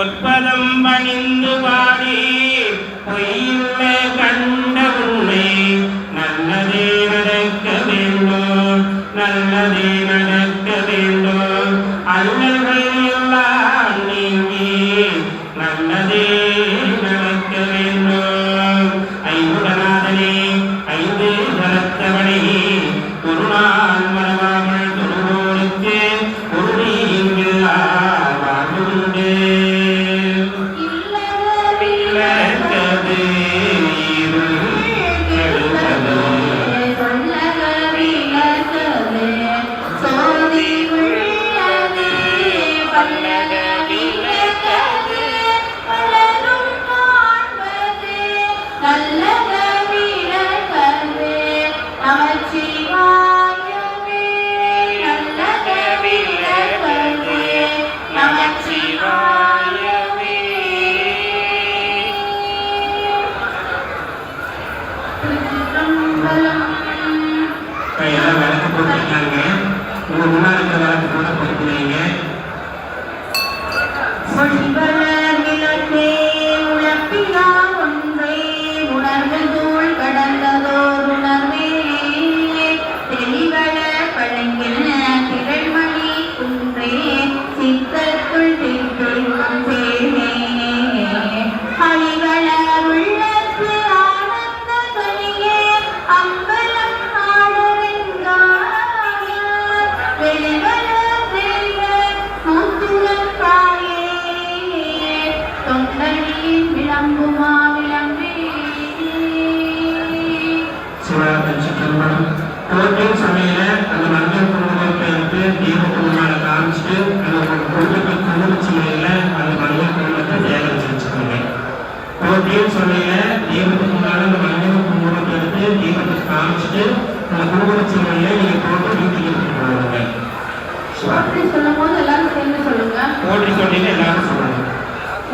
പൊൽപ്പദം പണിന്നു പാടി. தொல்லையில் விளங்குமா விளங்கி சிவராத்திரி திருமணம் டோட்டல் சமையல அந்த மஞ்சள் குங்குமத்தை எடுத்து தீப குங்குமால காமிச்சிட்டு அந்த குங்குமத்தை குங்கும சமையல அந்த மஞ்சள் குங்குமத்தை வேக வச்சு வச்சுக்கோங்க சமையல தீபத்துக்கு முன்னால அந்த மஞ்சள் குங்குமத்தை எடுத்து தீபத்துக்கு காமிச்சிட்டு அந்த குங்கும சமையல நீங்க போட்டு வீட்டுக்கு எடுத்துட்டு போவாங்க போட்டு எல்லாரும்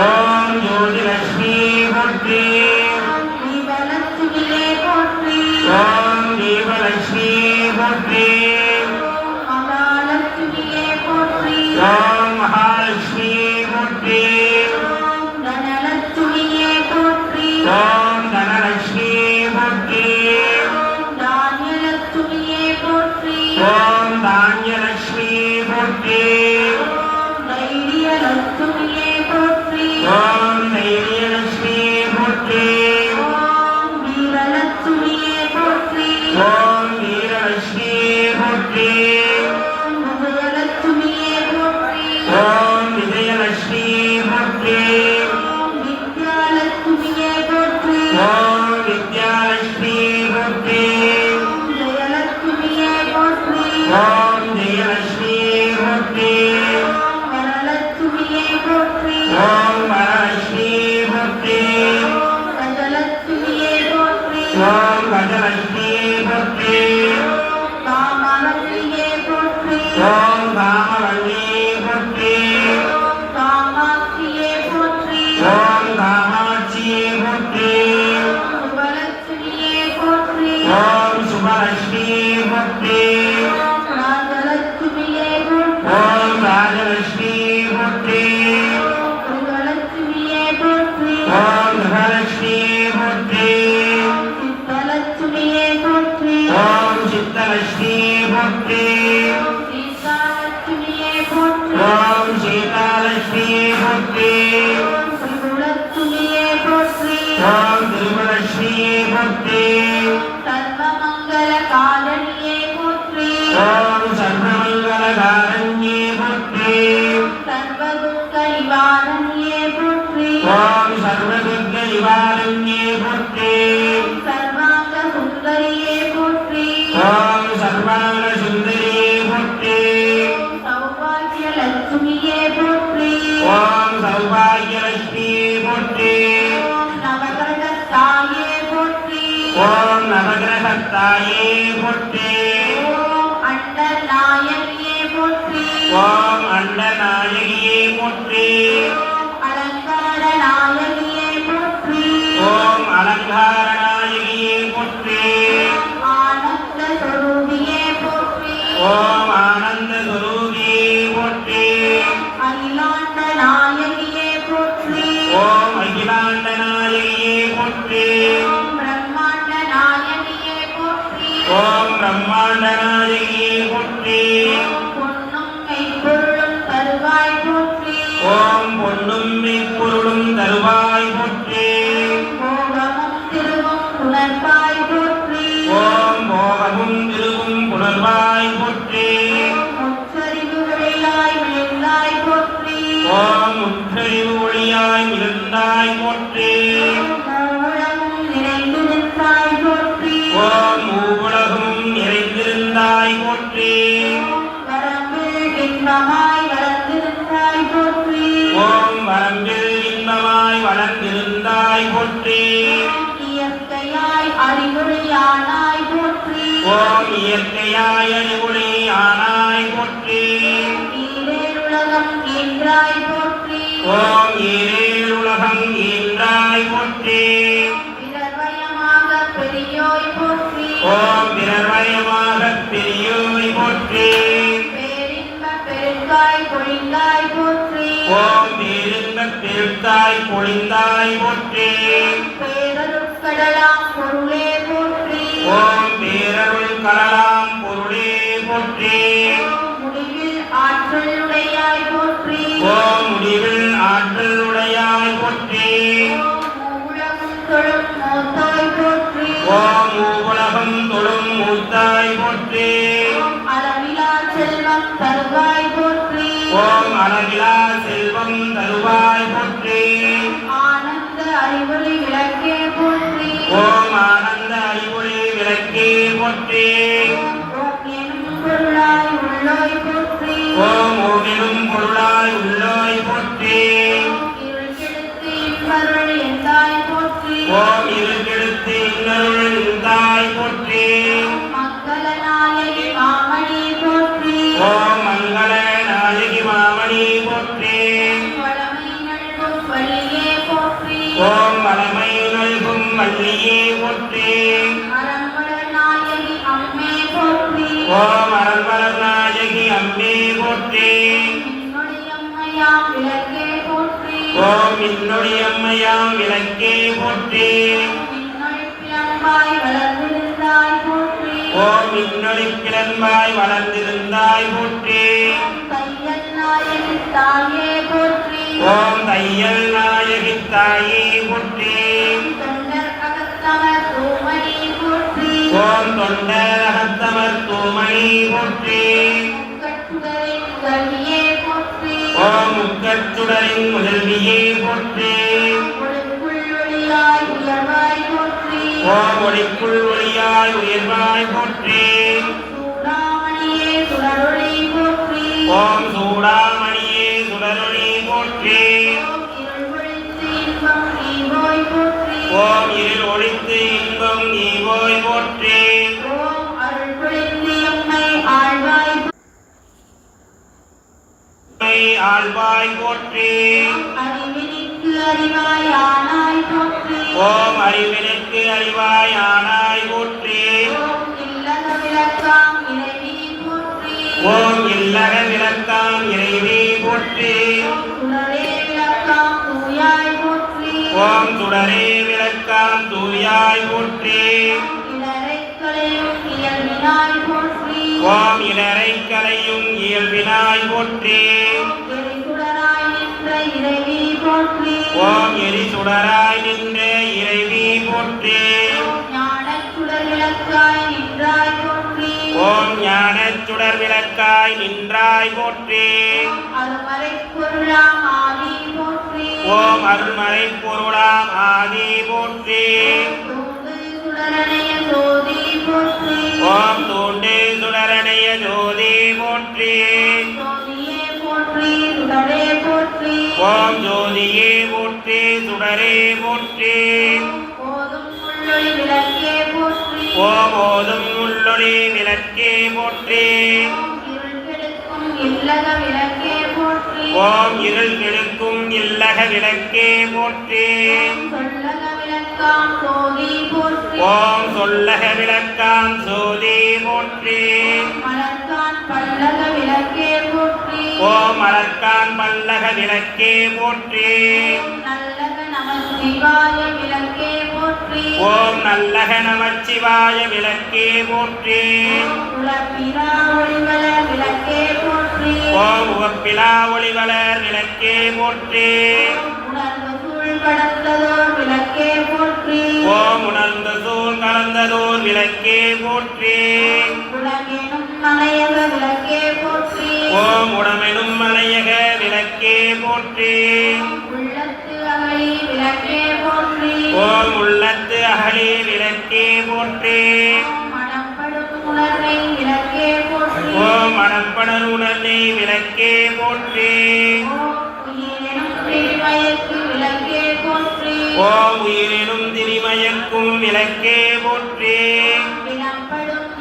Amen. பக்தி மூன்று வளர்ந்திருந்தாய் போற்றி. ஓம் வரம்பில் இன்பமாய் வளர்ந்திருந்தாய் போற்றி. ஓம் இயற்கையாய் அறிவுளை ஆனாய் போற்றி. ஓம் ஈரேல் உலகம் ஈன்றாய் போற்றி. ஓம் பிறர்வயமா பொழிந்தாய் பொழிந்தாய் போற்றி. கடலாம் பொருளே போற்றி. ஓம் பேரருள் கடலாம் ஓம் ஓவிடும் பொருளாய் உள்ளாய் போற்றி. ஓம் இருக்கெடுத்து இன்னருள் இருந்தாய் போற்றி. ஓம் மங்கள நாயகி மாமணி போற்றி. ஓம் வளமை நல்கும் வள்ளியே போற்றி. ஓம் அருளி அம்மையா விளக்கே போற்றி. ஓம் இன்னொரு கிளன்பாய் வளர்ந்திருந்தாய் போற்றி. ஓம் தையல் நாயகி தாயே போற்றி. ஓம் தொண்டரகத்தமர் தூமணி போற்றி. உலகத்துடரின் முதல்வியே போற்றி. ஓம் ஒளிக்குள் ஒளியாய் உயர்வாய் போற்றி. ஓம் சூடாமணியே சுடரொளி போற்றி. ஓம் இருள் ஒழித்து இன்பம் நீ போய் போற்றி. ஆழ்வாய் போற்றி. ஓம் அறிவினுக்கு அறிவாய் ஆனாய் போற்றி. ஓம் இல்லக விளக்காம் இறைவி போற்றி. ஓம் சுடரே விளக்காம் தூயாய் போற்றி. ஓம் இளரை கலையும் இயல்பினாய் போற்றி. ஓம் எரி சுடராய் நின்ற இறைவி போற்றி. ஞானச் சுடர் விளக்காய் நின்றாய் போற்றி. ஓம் ஞான சுடர் விளக்காய் நின்றாய் போற்றி. ஓம் அருள்மறை பொருளாம் ஆதி போற்றி. ஓம் தூண்டு சுடரணைய ஜோதி போற்றி. போற்றி சுடரே போற்றி. ஓம் ஜோதியே போற்றி சுடரே போற்றி. போதும் உள்ளொளி விளக்கே போற்றி. ஓம் ஓதும் உள்ளொளி விளக்கே போற்றி. ஓம் இருள் கெடுக்கும் இல்லக விளக்கே போற்றி. ஓம் சொல்லக விளக்காம் சோதி போற்றி. மலர்கான் பல்லக விளக்கே மலர்கான் பல்லக விளக்கே போற்றி. நல்லக நம சிவாய விளக்கே போற்றி. ஓம் நல்லக நமச்சிவாய விளக்கே போற்றி. ஓம் ஓம் உணர்ந்த சூழ் கலந்ததோர் விளக்கே போற்றி. ஓம் உடமெனும் போற்றி. ஓம் உள்ளத்து அகலி விளக்கே போற்றி. மனப்படும் உணர்வை விளக்கே போற்றி. ஓம் மணப்பணர் உணர்னை விளக்கே போற்றி. ஓம் உயிரினும் திரிமயக்கும் விளக்கே போற்றி.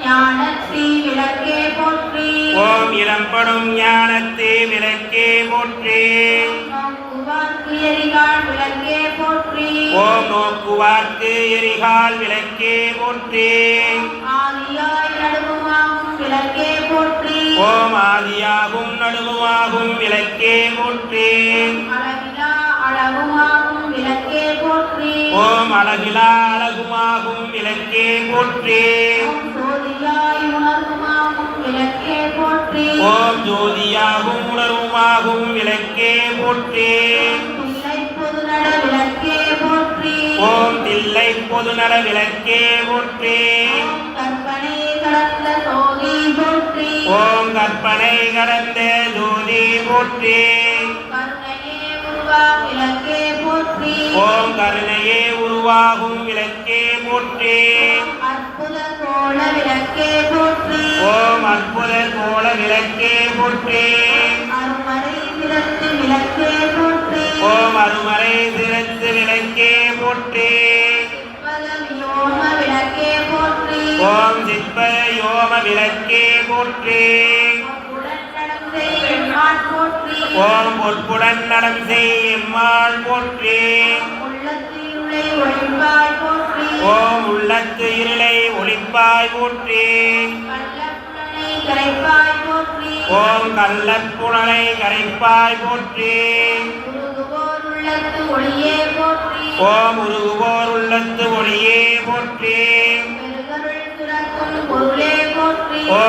போற்றி ஓம் இளம்படும் ஞானத்தே விளக்கே போற்றி. ஓம் நோக்குவார்க்கு எரிகால் விளக்கே போற்றி. ஓம் ஆதியாகும் நடுவுமாகும் விளக்கே போற்றி. போற்றி ஓம் அழகிலா அழகுமாகும் விளக்கே போற்றி. விளக்கே ஓம் ஜோதியாகும் உணர்வுமாகும் விளக்கே போற்றி. பொது விளக்கே ஓம் தில்லை விளக்கே கற்பனை கடந்த சோதி போற்றி. ஓம் கற்பனை கடந்த ஜோதி போற்றி. ஓம் கருணையே உருவாகும் விளக்கே போற்றி. ஓம் அற்புத கோல விளக்கே போற்றி. அருமறை திறத்து விளக்கே போற்றி. ஓம் அருமறை பதவியோம விளக்கே போற்றி. ஓம் சிற்ப யோம விளக்கே போற்றி. ஓம் பொற்புடன் நடம் செய்யம்மாள் போற்றி. ஓம் உள்ளத்து இருளை ஒளிப்பாய் போற்றி. ஓம் கள்ளப்புணலை கரைப்பாய் போற்றி. ஓம் உருகுவோர் உள்ளத்து ஒளியே போற்றி. ஓ